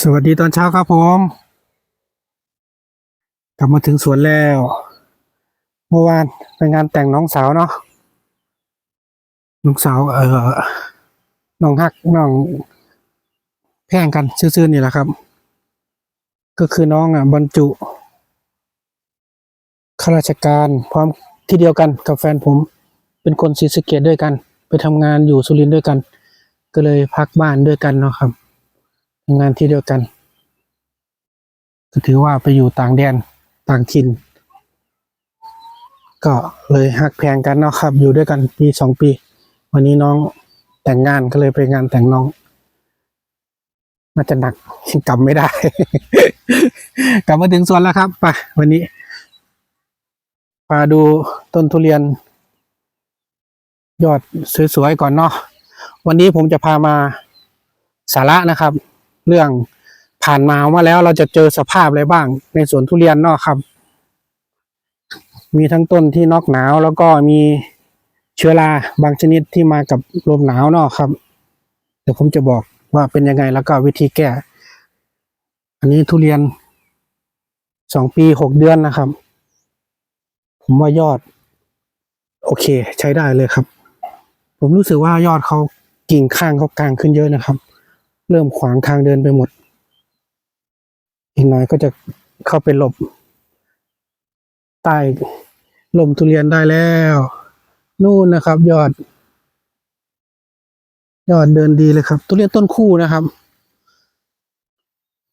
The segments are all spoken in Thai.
สวัสดีตอนเช้าครับผม กลับมาถึงสวนแล้ว เมื่อวานไปงานแต่งน้องสาวเนาะน้องสาวเออน้องฮักน้องแพงกันซื่อๆนี่แหละครับ ก็คือน้องอะบรรจุข้าราชการพร้อมที่เดียวกันกับแฟนผม เป็นคนศรีสะเกดด้วยกัน ไปทำงานอยู่สุรินทร์ด้วยกัน ก็เลยพักบ้านด้วยกันเนาะครับ งานที่เดียวกัน ก็ถือว่าไปอยู่ต่างแดนต่างถิ่น ก็เลยหักแพงกันเนาะครับ อยู่ด้วยกันปีสองปี วันนี้น้องแต่งงานก็เลยไปงานแต่งน้องน่าจะหนักกลับไม่ได้ กลับมาถึงสวนแล้วครับไปวันนี้พาดูต้นทุเรียน ยอดสวยๆก่อนเนาะวันนี้ผมจะพามาสาระนะครับ เรื่องผ่านมามาแล้วเราจะเจอสภาพอะไรบ้าง ในสวนทุเรียนเนาะครับ มีทั้งต้นที่นอกหนาวแล้วก็มีเชื้อราบางชนิดที่มากับลมหนาวเนาะครับเดี๋ยวผมจะบอกว่าเป็นยังไงแล้วก็วิธีแก้ อันนี้ทุเรียนสองปีหกเดือนนะครับ ผมว่ายอด โอเค ใช้ได้เลยครับ ผมรู้สึกว่ายอดเขากิ่งข้างเขากลางขึ้นเยอะนะครับ เริ่มขวางทางเดินไปหมด อีกหน่อยก็จะเข้าไปหลบ ใต้ลมทุเรียนได้แล้ว นู่นนะครับ ยอด ยอดเดินดีเลยครับ ทุเรียนต้นคู่นะครับ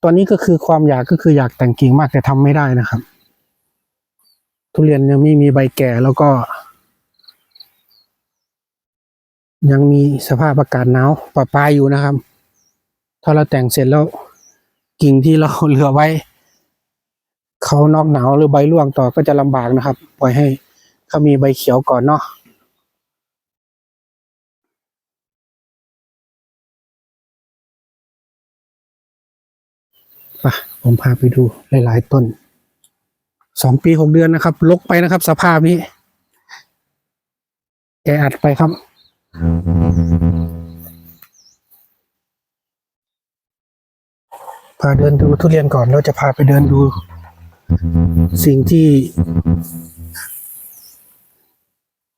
ตอนนี้ก็คือความอยากก็คืออยากแต่งกิ่งมากแต่ทำไม่ได้นะครับ ทุเรียนยังไม่มีใบแก่แล้วก็ ยังมีสภาพอากาศหนาวปะปายอยู่นะครับ ถ้าเราแต่งเสร็จแล้วกิ่งที่เราเหลือไว้เขานอกหนาวหรือใบร่วงต่อก็จะลำบากนะครับ ปล่อยให้เขามีใบเขียวก่อนเนาะไปผมพาไปดูหลาย ๆ ต้นสองปีหกเดือนนะครับลกไปนะครับ สภาพนี้แกอัดไปครับ พาเดินดูทุเรียนก่อนแล้วจะพาไปเดินดู สิ่งที่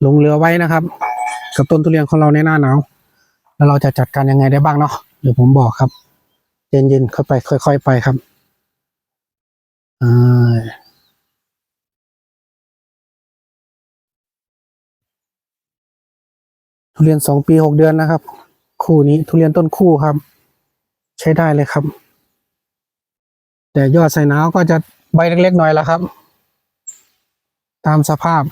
ลงเรือไว้นะครับ กับต้นทุเรียนของเราในหน้าหนาวแล้วเราจะจัดการยังไงได้บ้างเนาะเดี๋ยวผมบอกครับ เย็นๆเข้าไป ค่อยๆไปครับอ่าทุเรียนสองปีหกเดือนนะครับ คู่นี้ทุเรียนต้นคู่ครับ ใช้ได้เลยครับ แต่ยอดใส่หนาวก็จะใบเล็กๆหน่อยละครับ ตามสภาพ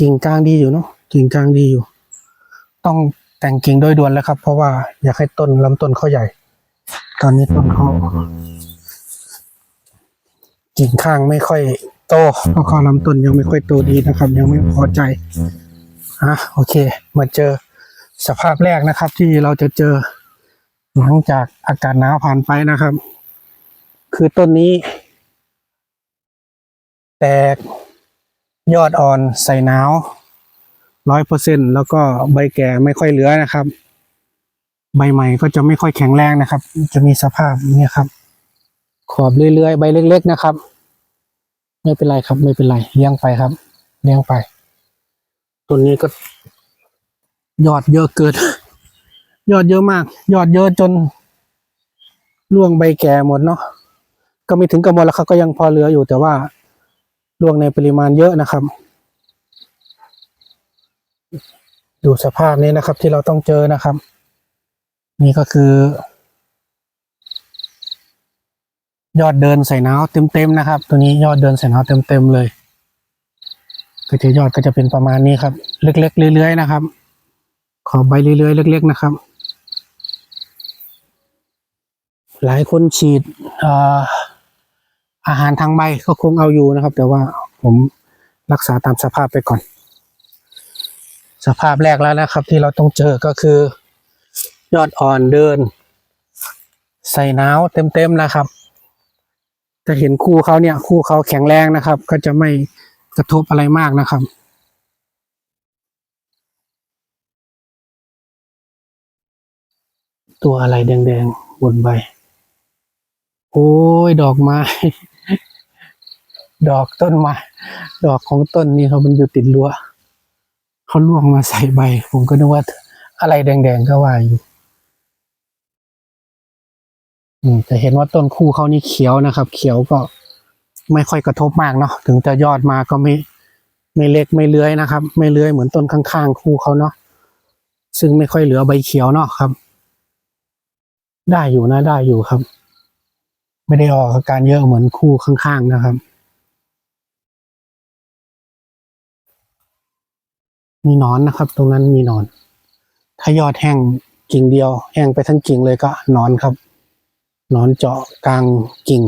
กิ่งกลางดีอยู่เนาะกิ่งกลางดีอยู่ ต้องแต่งกิ่งโดยด่วนแล้วครับ เพราะว่าอยากให้ต้นลำต้นเขาใหญ่ ตอนนี้ต้นเขากิ่งข้างไม่ค่อยโตเพราะเขาลำต้นยังไม่ค่อยโตดีนะครับ ยังไม่พอใจอะโอเค มาเจอ สภาพแรกนะครับ ที่เราจะเจอ หลังจากอากาศหนาวผ่านไปนะครับ คือต้นนี้ แตกยอดอ่อนใส่หนาวร้อยเปอร์เซ็นแล้วก็ใบแก่ไม่ค่อยเหลือนะครับ ใบใหม่ก็จะไม่ค่อยแข็งแรงนะครับ จะมีสภาพนี้ครับ ขอบเรื่อยๆ ใบเล็ก ๆ นะครับ ไม่เป็นไรครับ ไม่เป็นไรเลี้ยงไปครับเลี้ยงไป ต้นนี้ก็ ยอดเยอะเกิน ยอดเยอะมาก ยอดเยอะจนร่วงใบแก่หมดเนาะก็ไม่ถึงกับหมดแล้วครับก็ยังพอเหลืออยู่แต่ว่าร่วงในปริมาณเยอะนะครับ ดูสภาพนี้นะครับที่เราต้องเจอนะครับ นี่ก็คือ ยอดเดินใส่หนาวเต็มๆนะครับ ตัวนี้ยอดเดินใส่หนาวเต็มๆเลยก็จะยอดก็จะเป็นประมาณนี้ครับ เล็กๆเรื่อยๆนะครับ ขอใบเรื่อยๆ เล็ก ๆ นะครับ หลายคนฉีดอาหารทางใบก็คงเอาอยู่นะครับ แต่ว่าผมรักษาตามสภาพไปก่อน สภาพแรกแล้วนะครับ ที่เราต้องเจอก็คือ ยอดอ่อนเดิน ใส่หนาวเต็มๆนะครับ จะเห็นคู่เขาเนี่ย คู่เขาแข็งแรงนะครับ ก็จะไม่กระทบอะไรมากนะครับ ตัวอะไรแดงๆบนใบ โอ้ย ดอกไม้ ดอกต้นไม้ดอกของต้นนี้เขามันอยู่ติดรั้วเขาล่วงมาใส่ใบ ผมก็นึกว่าอะไรแดงๆก็ว่าอยู่แต่เห็นว่าต้นคู่เขานี่เขียวนะครับ เขียวก็ไม่ค่อยกระทบมากเนาะถึงจะยอดมาก็ไม่ไม่เล็กไม่เลื้อยนะครับ ไม่เลื้อยเหมือนต้นข้างๆ คู่เขาเนาะซึ่งไม่ค่อยเหลือใบเขียวเนาะครับ ได้อยู่นะได้อยู่ครับ ไม่ได้ออกอาการเยอะเหมือนคู่ข้างๆนะครับ มีนอนนะครับ ตรงนั้นมีนอน ถ้ายอดแห้งกิ่งเดียว แห้งไปทั้งกิ่งเลยก็นอนครับ นอนเจาะกลางกิ่ง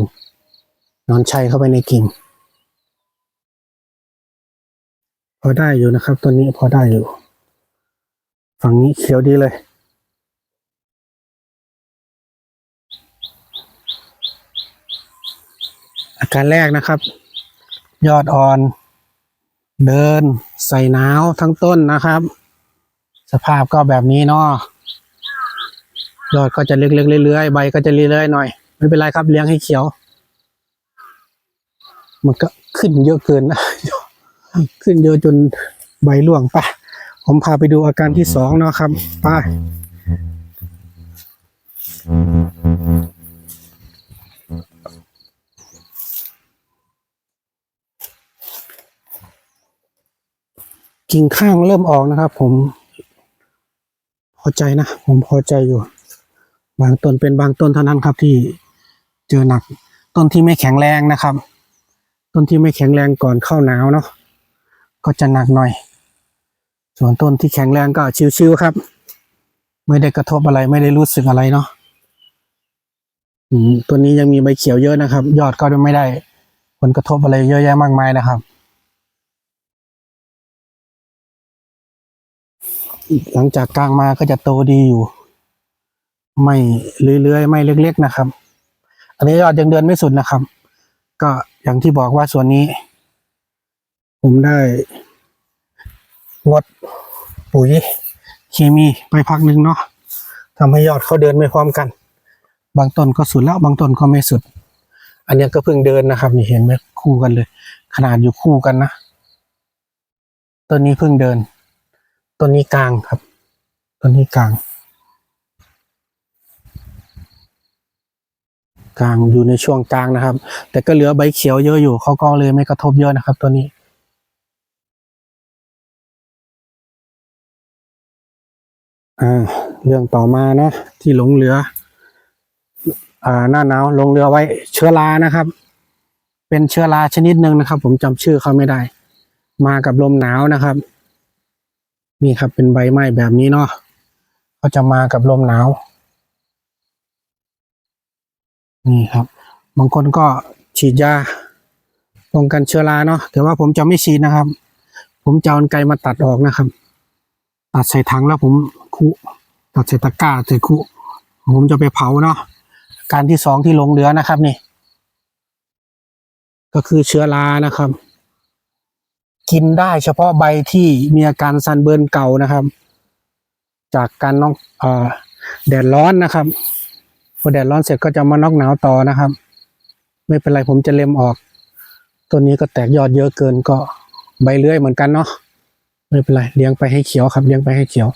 นอนชัยเข้าไปในกิ่ง พอได้อยู่นะครับ ตัวนี้พอได้อยู่ ฝั่งนี้เขียวดีเลย อาการแรกนะครับ ยอดอ่อน เดิน ใส่หนาวทั้งต้นนะครับ สภาพก็แบบนี้เนาะยอดก็จะเล็กๆเรื่อยๆใบก็จะเรื่อยๆหน่อยไม่เป็นไรครับเลี้ยงให้เขียว มันก็ขึ้นเยอะเกินนะขึ้นเยอะจนใบร่วงไปผมพาไปดูอาการที่สองเนาะครับไป กิ่งข้างเริ่มออกนะครับ ผม พอใจนะผมพอใจอยู่ บางต้นเป็นบางต้นเท่านั้นครับ ที่เจอหนัก ต้นที่ไม่แข็งแรงนะครับ ต้นที่ไม่แข็งแรงก่อนเข้าหนาวเนาะก็จะหนักหน่อย ส่วนต้นที่แข็งแรงก็ชิวๆครับ ไม่ได้กระทบอะไรไม่ได้รู้สึกอะไรเนาะตัวนี้ยังมีใบเขียวเยอะนะครับ ยอดก็ไม่ได้ ผลกระทบอะไรเยอะแยะมากมายนะครับ หลังจากกลางมาก็จะโตดีอยู่ ไม่เรื่อยๆไม่เล็กๆนะครับ อันนี้ยอดยังเดินไม่สุดนะครับ ก็อย่างที่บอกว่าส่วนนี้ ผมได้งดปุ๋ยเคมีไปพักหนึ่งเนาะทำให้ยอดเขาเดินไม่พร้อมกัน บางต้นก็สุดแล้วบางต้นก็ไม่สุด อันนี้ก็เพิ่งเดินนะครับ นี่เห็นไหมคู่กันเลย ขนาดอยู่คู่กันนะต้นนี้เพิ่งเดิน ต้นนี้กลางครับ ต้นนี้กลาง กลางอยู่ในช่วงกลางนะครับ แต่ก็เหลือใบเขียวเยอะอยู่เขาก็เลยไม่กระทบเยอะนะครับ ตัวนี้อเรื่องต่อมานะที่หลงเหลืออ่าหน้าหนาวลงเหลือไว้เชื้อรานะครับ เป็นเชื้อราชนิดหนึ่งนะครับ ผมจำชื่อเขาไม่ได้ มากับลมหนาวนะครับ นี่ครับเป็นใบไม้แบบนี้เนาะก็จะมากับลมหนาว นี่ครับ บางคนก็ฉีดยาป้องกันเชื้อราเนาะแต่ว่าผมจะไม่ฉีดนะครับ ผมจะเอาไกรมาตัดออกนะครับ ตัดใส่ถังแล้วผมคุตัดใส่ตะกร้าใส่คุผมจะไปเผาเนาะการที่สองที่ลงเหลือนะครับนี่ ก็คือเชื้อรานะครับ กินได้เฉพาะใบที่มีอาการซันเบิร์นเก่านะครับ จากการนอกอแดดร้อนนะครับพอแดดร้อนเสร็จก็จะมานอกหนาวต่อนะครับ ไม่เป็นไรผมจะเล็มออกต้นนี้ก็แตกยอดเยอะเกินก็ใบเลื่อยเหมือนกันเนาะไม่เป็นไรเลี้ยงไปให้เขียวครับ เลี้ยงไปให้เขียว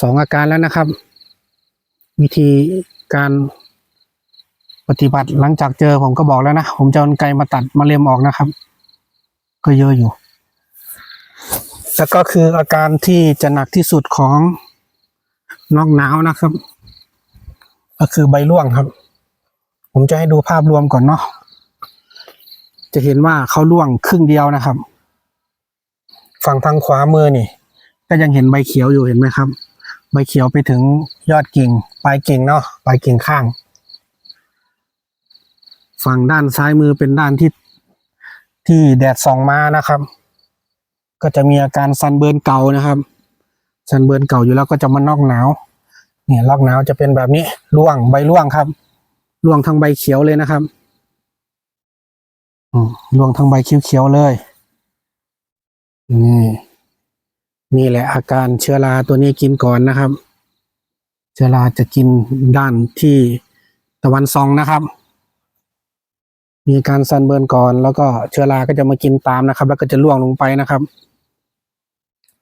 สองอาการแล้วนะครับ วิธีการปฏิบัติหลังจากเจอผมก็บอกแล้วนะ ผมจะเอากรรไกมาตัดมาเล็มออกนะครับ ก็เยอะอยู่ แล้วก็คืออาการที่จะหนักที่สุดของนอกหนาวนะครับ ก็คือใบร่วงครับ ผมจะให้ดูภาพรวมก่อนเนาะจะเห็นว่าเขาร่วงครึ่งเดียวนะครับ ฝั่งทางขวามือนี่ ก็ยังเห็นใบเขียวอยู่เห็นไหมครับ ใบเขียวไปถึงยอดกิ่งปลายกิ่งเนาะปลายกิ่งข้าง ฝั่งด้านซ้ายมือเป็นด้านที่ ที่แดดส่องมานะครับ ก็จะมีอาการซันเบิร์นเก่านะครับซันเบิร์นเก่าอยู่แล้วก็จะมานอกหนาวเนี่ยลอกหนาวจะเป็นแบบนี้ร่วงใบร่วงครับร่วงทั้งใบเขียวเลยนะครับอืมร่วงทั้งใบเขียวๆเลยนี่นี่แหละอาการเชื้อราตัวนี้กินก่อนนะครับ เชื้อราจะกินด้านที่ตะวันซองนะครับ มีการซันเบิร์นก่อน แล้วก็เชื้อราก็จะมากินตามนะครับ แล้วก็จะล่วงลงไปนะครับ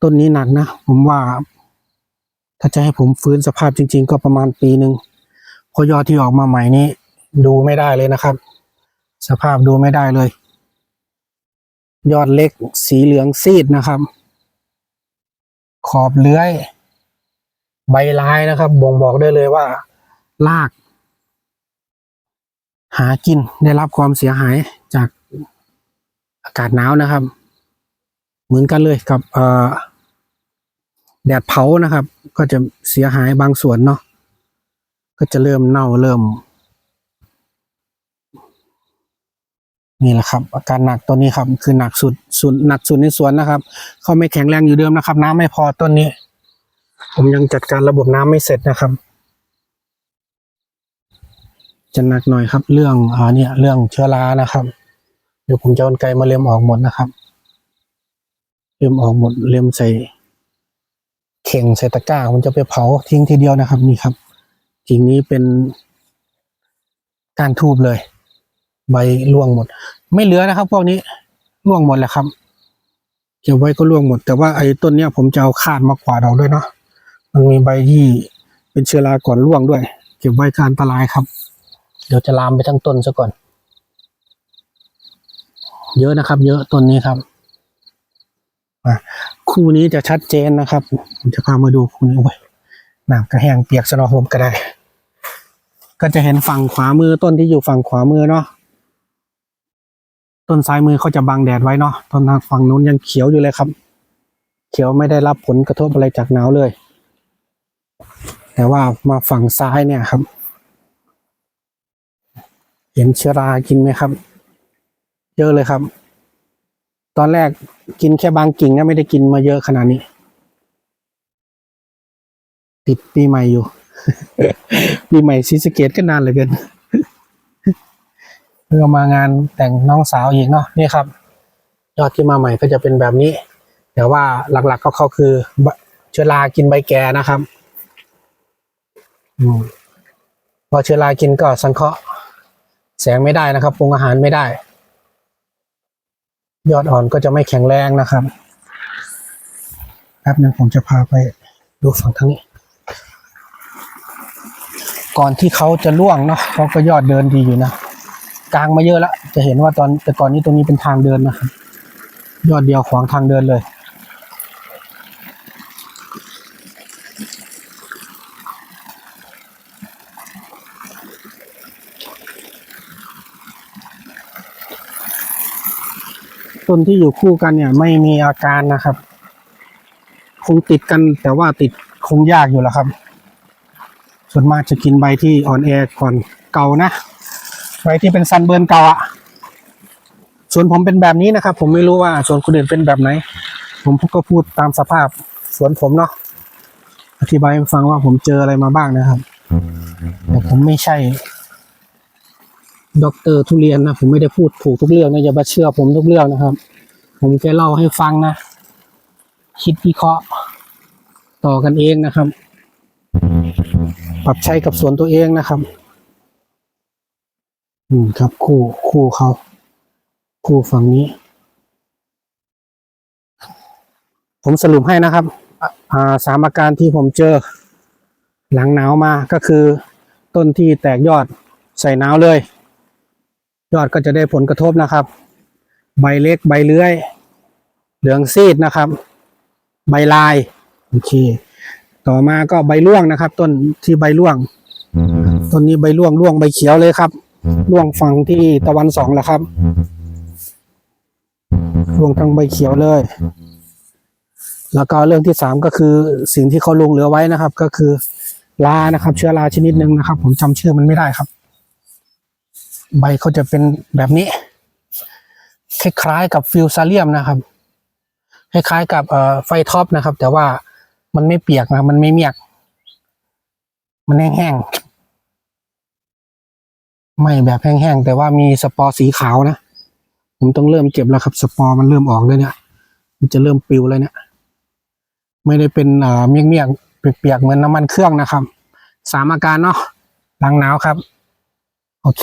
ต้นนี้หนักนะ ผมว่า ถ้าจะให้ผมฟื้นสภาพจริง ๆ ก็ประมาณปีหนึ่งเพอยอดที่ออกมาใหม่นี้ ดูไม่ได้เลยนะครับ สภาพดูไม่ได้เลย ยอดเล็กสีเหลืองซีดนะครับ ขอบเลื้อย ใบลายนะครับ บ่งบอกได้เลยว่าลาก หากินได้รับความเสียหายจากอากาศหนาวนะครับ เหมือนกันเลยกับเอแดดเผานะครับ ก็จะเสียหายบางส่วนเนาะก็จะเริ่มเน่าเริ่ม นี่แหละครับ อาการหนักตัวนี้ครับ คือหนักสุดสุดหนักสุดในสวนนะครับ เขาไม่แข็งแรงอยู่เดิมนะครับ น้ำไม่พอต้นนี้ ผมยังจัดการระบบน้ำไม่เสร็จนะครับ จะหนักหน่อยครับ เรื่องอ่าเนี่ยเรื่องเชื้อรานะครับ เดี๋ยวผมจะเอาไกลมาเล็มออกหมดนะครับ เล็มออกหมดเล็มใส่เข่งใส่ตะกร้าผมจะไปเผาทิ้งทีเดียวนะครับ นี่ครับกิ่งนี้เป็นการทูบเลย ใบร่วงหมด ไม่เหลือนะครับ พวกนี้ร่วงหมดแหละครับเก็บไว้ก็ร่วงหมด แต่ว่าไอ้ต้นเนี้ยผมจะเอาคาดมากวาดออกด้วยเนาะมันมีใบที่เป็นเชื้อราก่อนร่วงด้วย เก็บไว้การอันตรายครับ เดี๋ยวจะลามไปทั้งต้นซะก่อน เยอะนะครับ เยอะต้นนี้ครับคู่นี้จะชัดเจนนะครับ ผมจะพามาดูคู่นี้โอ้น้ำกระแห้งเปียกสนอผมก็ได้ ก็จะเห็นฝั่งขวามือต้นที่อยู่ฝั่งขวามือเนาะต้นซ้ายมือเขาจะบังแดดไว้เนาะต้นทางฝั่งนู้นยังเขียวอยู่เลยครับ เขียวไม่ได้รับผลกระทบอะไรจากหนาวเลย แต่ว่ามาฝั่งซ้ายเนี่ยครับ เห็นเชื้อรากินไหมครับ เยอะเลยครับ ตอนแรกกินแค่บางกิ่งนะไม่ได้กินมาเยอะขนาดนี้ ติดปีใหม่อยู่ ปีใหม่ซีสเกตก็นานเลยเกินเพื่อมางานแต่งน้องสาวอีกเนาะนี่ครับ ยอดที่มาใหม่ก็จะเป็นแบบนี้ แต่ว่าหลักๆก็เขาคือเชื้อรากินใบแก่นะครับอืมพอเชื้อรากินก็สังเคราะห์ แสงไม่ได้นะครับปรุงอาหารไม่ได้ ยอดอ่อนก็จะไม่แข็งแรงนะครับแป๊บนึงผมจะพาไปดูฝั่งทางนี้ ก่อนที่เขาจะล่วงเนาะเขาก็ยอดเดินดีอยู่นะกลางมาเยอะแล้วจะเห็นว่าตอนแต่ก่อนนี้ตรงนี้เป็นทางเดินนะครับยอดเดียวขวางทางเดินเลย ต้นที่อยู่คู่กันเนี่ย ไม่มีอาการนะครับ คงติดกันแต่ว่าติดคงยากอยู่แล้วครับ ส่วนมากจะกินใบที่อ่อนแอก่อนเก่านะ ใบที่เป็นซันเบิร์นเก่าอะส่วนผมเป็นแบบนี้นะครับ ผมไม่รู้ว่าส่วนคนอื่นเป็นแบบไหน ผมก็พูดตามสภาพสวนผมเนาะอธิบายให้ฟังว่าผมเจออะไรมาบ้างนะครับแต่ผมไม่ใช่ ด็อกเตอร์ทุเรียนนะผมไม่ได้พูดถูกทุกเรื่องนะอย่ามาเชื่อผมทุกเรื่องนะครับ ผมแค่เล่าให้ฟังนะคิดวิเคราะห์ต่อกันเองนะครับ ปรับใช้กับสวนตัวเองนะครับ อืมครับ คู่คู่เขา คู่ฝั่งนี้ ผมสรุปให้นะครับอ่าอ่าสามอาการที่ผมเจอ หลังหนาวมาก็คือ ต้นที่แตกยอดใส่หนาวเลย ยอดก็จะได้ผลกระทบนะครับ ใบเล็กใบเลื้อย เหลืองซีดนะครับ ใบลายโอเคต่อมาก็ใบร่วงนะครับ ต้นที่ใบร่วงต้นนี้ใบร่วงร่วงใบเขียวเลยครับร่วงฝั่งที่ตะวันสองแหละครับร่วงทั้งใบเขียวเลย แล้วก็เรื่องที่สามก็คือสิ่งที่เขาลงเหลือไว้นะครับ ก็คือลานะครับ เชื้อราชนิดหนึ่งนะครับ ผมจำชื่อมันไม่ได้ครับ ใบเขาจะเป็นแบบนี้ คล้ายๆกับฟิวซาเลียมนะครับ คล้ายๆกับไฟท็อปนะครับ แต่ว่ามันไม่เปียกนะมันไม่เมียก มันแห้งๆไม่แบบแห้งๆแต่ว่ามีสปอร์สีขาวนะผมต้องเริ่มเก็บแล้วครับ สปอร์มันเริ่มออกเลยเนี่ยมันจะเริ่มปิวแล้วเนี่ยไม่ได้เป็นอ่าเมียกๆเปียกๆเหมือนน้ำมันเครื่องนะครับ สามอาการเนาะหลังหนาวครับ โอเค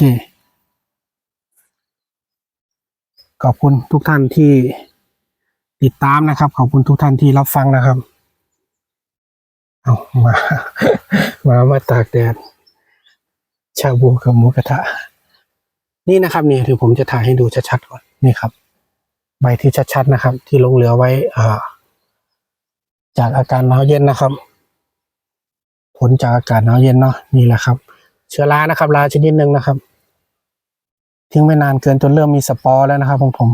ขอบคุณทุกท่านที่ติดตามนะครับ ขอบคุณทุกท่านที่รับฟังนะครับ เอามา มามาตากแดด ชาบูกับหมูกระทะ นี่นะครับนี่ถือผมจะถ่ายให้ดูชัดๆก่อนนี่ครับ ใบที่ชัดๆนะครับ ที่ลงเหลือไว้อ่าจากอาการหนาวเย็นนะครับ ผลจากอากาศหนาวเย็นเนาะนี่แหละครับ เชื้อรานะครับราชนิดหนึ่งนะครับ ทิ้งไม่นานเกินจนเริ่มมีสปอร์แล้วนะครับของผม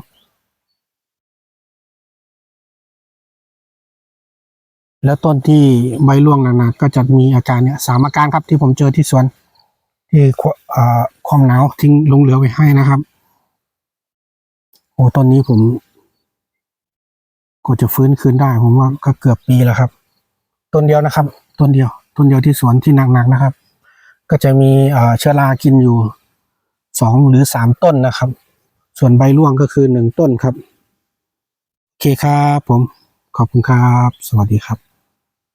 แล้วต้นที่ใบร่วงหนักๆก็จะมีอาการเนี่ยสามอาการครับที่ผมเจอที่สวนที่ความหนาวทิ้งลงเหลือไว้ให้นะครับ โอ้ต้นนี้ผมก็จะฟื้นคืนได้ ผมว่าก็เกือบปีแล้วครับ ต้นเดียวนะครับ ต้นเดียว ต้นเดียวที่สวนที่หนักๆนะครับ ก็จะมีเชื้อรากินอยู่ สองหรือสามต้นนะครับ ส่วนใบร่วงก็คือหนึ่งต้นครับ โอเคครับผม ขอบคุณครับ สวัสดีครับ